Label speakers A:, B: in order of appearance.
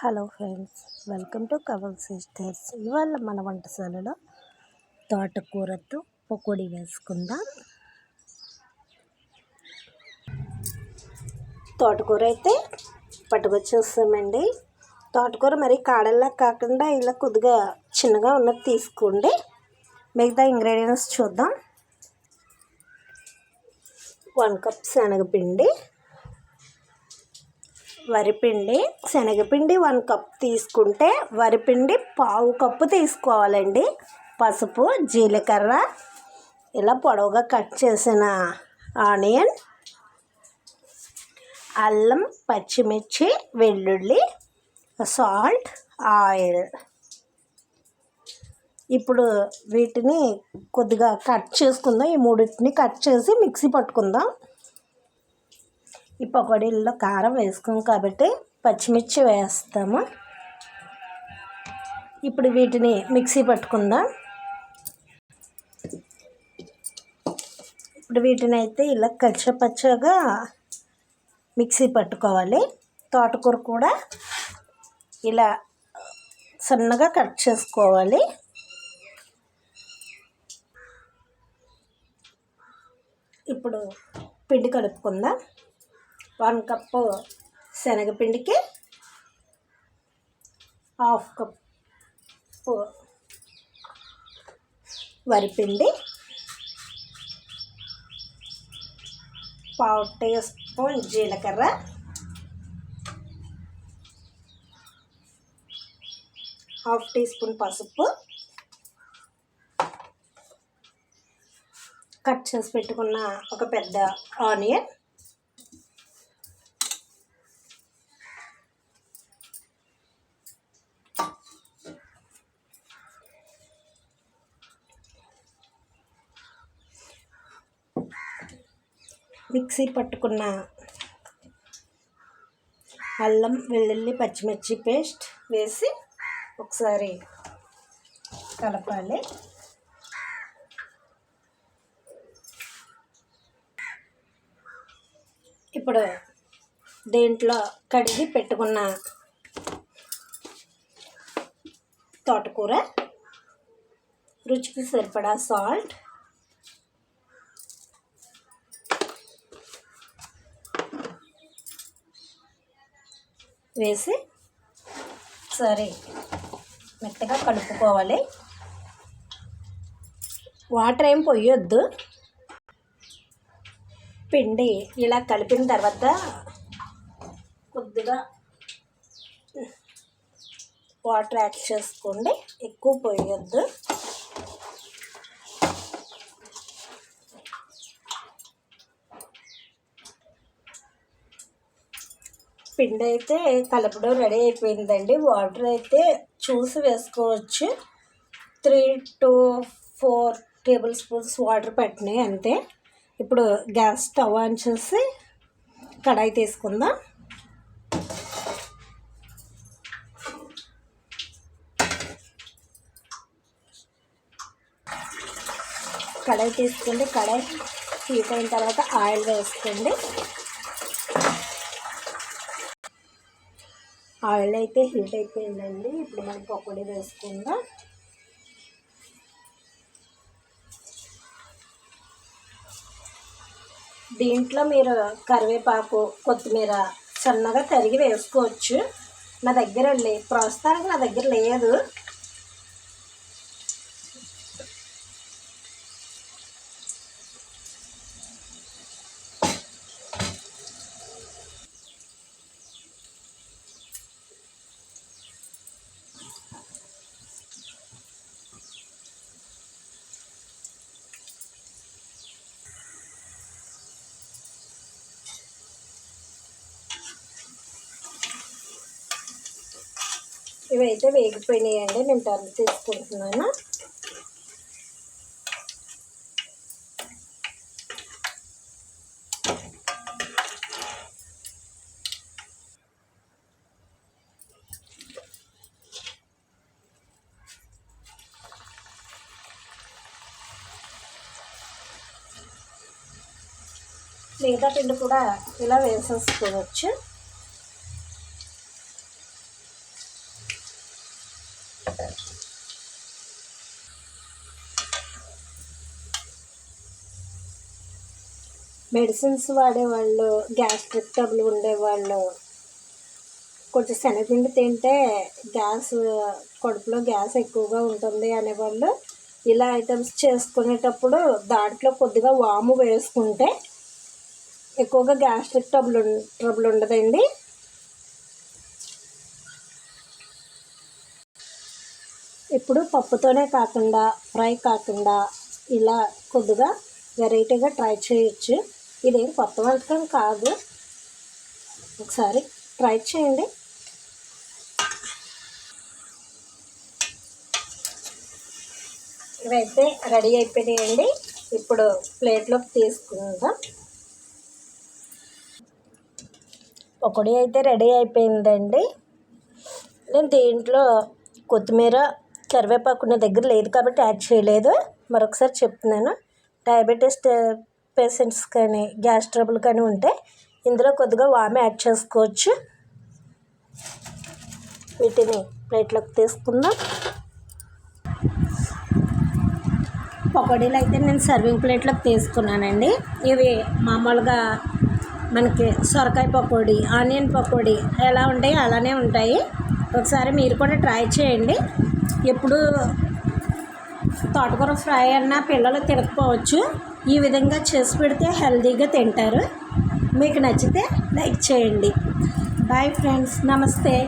A: Hello friends welcome to కవల్ sisters. ఇవాళ మన వంటశాలలో తోటకూరతో పకోడీ వేసుకుందాం. తోటకూర అయితే పట్టుకొచ్చేస్తామండి. తోటకూర మరి కాడల్లా కాకుండా ఇలా కొద్దిగా చిన్నగా ఉన్నది తీసుకోండి. మిగతా ఇంగ్రీడియంట్స్ చూద్దాం. వన్ కప్ శనగపిండి వరిపిండి శనగపిండి వన్ కప్ తీసుకుంటే వరిపిండి పావు కప్పు తీసుకోవాలండి. పసుపు జీలకర్ర ఇలా పొడవుగా కట్ చేసిన ఆనియన్ అల్లం పచ్చిమిర్చి వెల్లుల్లి సాల్ట్ ఆయిల్. ఇప్పుడు వీటిని కొద్దిగా కట్ చేసుకుందాం. ఈ మూడింటిని కట్ చేసి మిక్సీ పట్టుకుందాం. ఈ పకోడీల్లో కారం వేసుకోం కాబట్టి పచ్చిమిర్చి వేస్తాము. ఇప్పుడు వీటిని మిక్సీ పట్టుకుందాం. ఇప్పుడు వీటిని అయితే ఇలా కచ్చపచ్చగా మిక్సీ పట్టుకోవాలి. తోటకూర కూడా ఇలా సన్నగా కట్ చేసుకోవాలి. ఇప్పుడు పిండి కలుపుకుందాం. వన్ కప్పు శనగపిండికి హాఫ్ కప్పు వరిపిండి పావు టీ స్పూన్ జీలకర్ర హాఫ్ టీ స్పూన్ పసుపు కట్ చేసి పెట్టుకున్న ఒక పెద్ద ఆనియన్ మిక్సీ పట్టుకున్న అల్లం వెల్లుల్లి పచ్చిమిర్చి పేస్ట్ వేసి ఒకసారి కలపాలి. ఇప్పుడు దీంట్లో కడిగి పెట్టుకున్న తోటకూర రుచికి సరిపడా సాల్ట్ వేసి సరే మెత్తగా కలుపుకోవాలి. వాటర్ ఏం పొయ్యొద్దు పిండి ఇలా కలిపిన తర్వాత కొద్దిగా వాటర్ యాడ్ చేసుకోండి. ఎక్కువ పోయొద్దు. పిండి అయితే కలపడం రెడీ అయిపోయిందండి. వాటర్ అయితే చూసి వేసుకోవచ్చు. Three to four table spoons water పెట్టినాయి అంతే. ఇప్పుడు గ్యాస్ స్టవ్ ఆన్ చేసి కడాయి తీసుకుందాం. కడాయి తీసుకోండి కడాయి హీట్ అయిన తర్వాత ఆయిల్ వేసుకోండి. ఆయిల్ అయితే హీట్ అయిపోయిందండి. ఇప్పుడు మనం పకోడీ వేసుకుందాం. దీంట్లో మీరు కరివేపాకు కొత్తిమీర సన్నగా తరిగి వేసుకోవచ్చు. నా దగ్గర లే ప్రస్తుతానికి నా దగ్గర లేదు. ఇవైతే వేగిపోయినాయండి. నేను టర్న్ తీసుకుంటున్నాను. మిగతా పిండి కూడా ఇలా వేసేసుకోవచ్చు. మెడిసిన్స్ వాడేవాళ్ళు గ్యాస్ట్రిక్ ట్రబుల్ ఉండేవాళ్ళు. కొంచెం శనగపిండి తింటే గ్యాస్ కడుపులో గ్యాస్ ఎక్కువగా ఉంటుంది అనేవాళ్ళు. ఇలా ఐటమ్స్ చేసుకునేటప్పుడు దాంట్లో కొద్దిగా వాము వేసుకుంటే ఎక్కువగా గ్యాస్ట్రిక్ ట్రబుల్ ట్రబుల్ ఉండదండి. ఇప్పుడు పప్పుతోనే కాకుండా ఫ్రై కాకుండా ఇలా కొద్దిగా వెరైటీగా ట్రై చేయొచ్చు. ఇదేం కొత్త వంటకం కాదు. ఒకసారి ట్రై చేయండి. ఇవైతే రెడీ అయిపోయాయండి ఇప్పుడు ప్లేట్లోకి తీసుకుందాం. పకోడీ అయితే రెడీ అయిపోయిందండి. నేను దీంట్లో కొత్తిమీర కరివేపాకు నా దగ్గర లేదు కాబట్టి యాడ్ చేయలేదు. మరొకసారి చెప్తున్నాను. డయాబెటీస్ పేషెంట్స్ కానీ గ్యాస్ ట్రబుల్ కానీ ఉంటే ఇందులో కొద్దిగా వామ్ యాడ్ చేసుకోవచ్చు. వీటిని ప్లేట్లోకి తీసుకుందాం. పకోడీలు అయితే నేను సర్వింగ్ ప్లేట్లోకి తీసుకున్నానండి. ఇవి మామూలుగా మనకి సొరకాయ పకోడీ ఆనియన్ పకోడీ ఎలా ఉంటాయి అలానే ఉంటాయి. ఒకసారి మీరు కూడా ట్రై చేయండి. ఎప్పుడు తోటకూర ఫ్రై అన్నా పిల్లలు తినకపోవచ్చు. ఈ విధంగా చేసి పెడితే హెల్దీగా తింటారు. మీకు నచ్చితే లైక్ చేయండి. బాయ్ ఫ్రెండ్స్ నమస్తే.